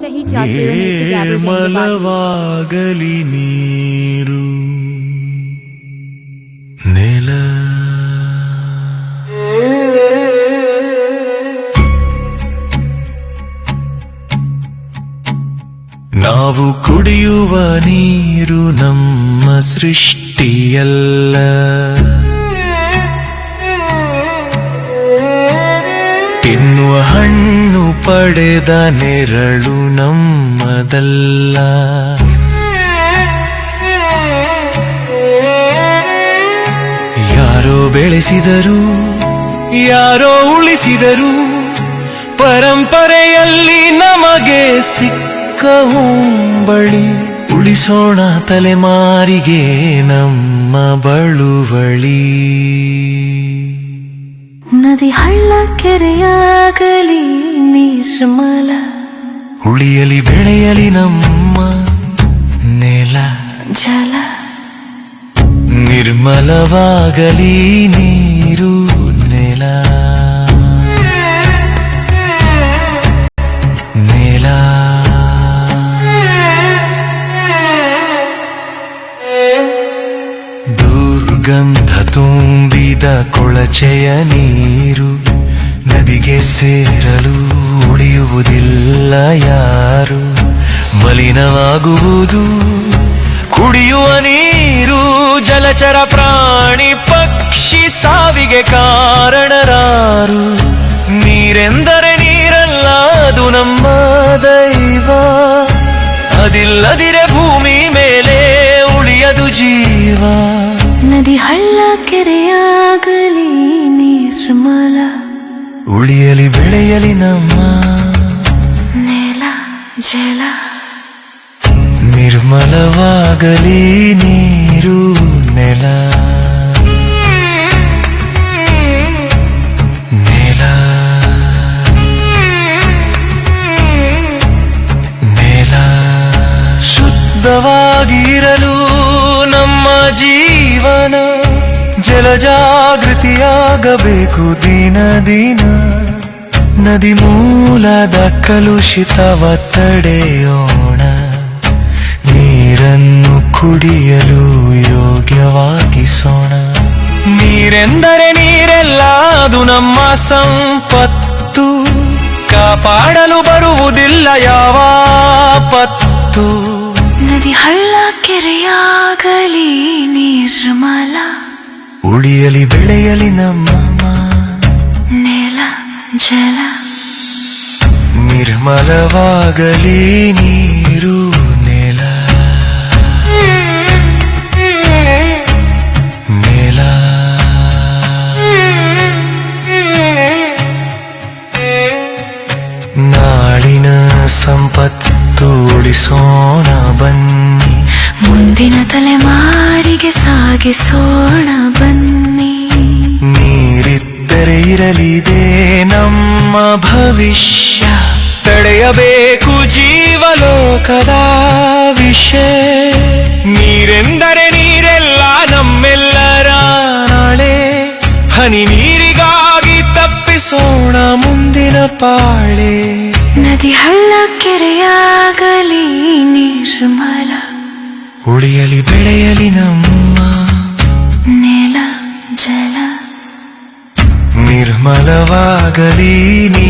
ಸಹಿ ಮಲವಾಗಲಿ ನೀರು. ನೆಲ. ನಾವು ಕುಡಿಯುವ ನೀರು ನಮ್ಮ ಸೃಷ್ಟಿಯಲ್ಲ. ಪಡೆದ ನೆರಳು ನಮ್ಮದಲ್ಲ. ಯಾರೋ ಬೆಳೆಸಿದರು, ಯಾರೋ ಉಳಿಸಿದರು, ಪರಂಪರೆಯಲ್ಲಿ ನಮಗೆ ಸಿಕ್ಕ ಬಳಿ ಉಳಿಸೋಣ ತಲೆಮಾರಿಗೆ ನಮ್ಮ ಬಳುವಳಿ. ನದಿ ಹಳ್ಳ ಕೆರೆಯಾಗಲಿ ನಿರ್ಮಲ. ಉಳಿಯಲಿ ಬೆಳೆಯಲಿ ನಮ್ಮ ನೆಲ. ಜಲ. ನಿರ್ಮಲವಾಗಲಿ ನೀರು ದುರ್ಗಂಧ ತುಂಬಿದ ಕೊಳಚೆಯ ನೀರು ನದಿಗೆ ಸೇರಲು ಉಳಿಯುವುದಿಲ್ಲ ಯಾರು? ಮಲಿನವಾಗುವುದು, ಕುಡಿಯುವ ನೀರು, ಜಲಚರ ಪ್ರಾಣಿ, ಪಕ್ಷಿ ಸಾವಿಗೆ ಕಾರಣರಾರು. ನೀರೆಂದರೆ ನೀರಲ್ಲ, ಅದು ನಮ್ಮ ದೈವ. ಅದಿಲ್ಲದಿರೆ ಹಳ್ಳ ಕೆರೆಯಾಗಲಿ ನಿರ್ಮಲ. ಉಳಿಯಲಿ ಬೆಳೆಯಲಿ ನಮ್ಮ ನೆಲ ಜಲ. ನಿರ್ಮಲವಾಗಲಿ ನೀರು ನೆಲ. ನೆಲ. ನೆಲ. ಶುದ್ಧವಾಗಿರಲು ನಮ್ಮ ಜೀವನ ಜಲಜಾಗೃತಿಯಾಗಬೇಕು ದಿನ ದಿನ. ನದಿ ಮೂಲದ ಕಲುಷಿತವ ತಡೆಯೋಣ ನೀರನ್ನು ಕುಡಿಯಲು ಯೋಗ್ಯವಾಗಿಸೋಣ. ನೀರೆಂದರೆ ನೀರೆಲ್ಲ, ಅದು ನಮ್ಮ ಸಂಪತ್ತು. ಕಾಪಾಡಲು ಬರುವುದಿಲ್ಲ ಯಾವ ಪತ್ತು ನದಿ ಹಳ್ಳ ಕೆರೆಯಾಗಲಿ ನಿರ್ಮಲ. ಉಳಿಯಲಿ ಬೆಳೆಯಲಿ ನಮ್ಮ ನೆಲ ಜಲ. ನಿರ್ಮಲವಾಗಲಿ ನೀರು ಮುಂದಿನ ತಲೆಮಾರಿಗೆ ಸಾಗಿಸೋಣ ಬನ್ನಿ. ನೀರಿದ್ದರೆ ಇರಲಿದೆ ನಮ್ಮ ಭವಿಷ್ಯ. ತಡೆಯಬೇಕು ಜೀವಲೋಕದ ವಿಷ. ನೀರೆಂದರೆ ನೀರೆಲ್ಲ ನಮ್ಮೆಲ್ಲರ ನಾಳೆ. ಹನಿ ನೀರಿಗಾಗಿ ತಪ್ಪಿಸೋಣ ಮುಂದಿನ ಪಾಳೆ. ನದಿ ಹಳ್ಳ ಕೆರೆಯಾಗಲಿ ನಿರ್ಮಲ. ಉಳಿಯಲಿ ಬೆಳೆಯಲಿ ನಮ್ಮ ನೆಲ ಜಲ. ನಿರ್ಮಲವಾಗಲಿ ನೀ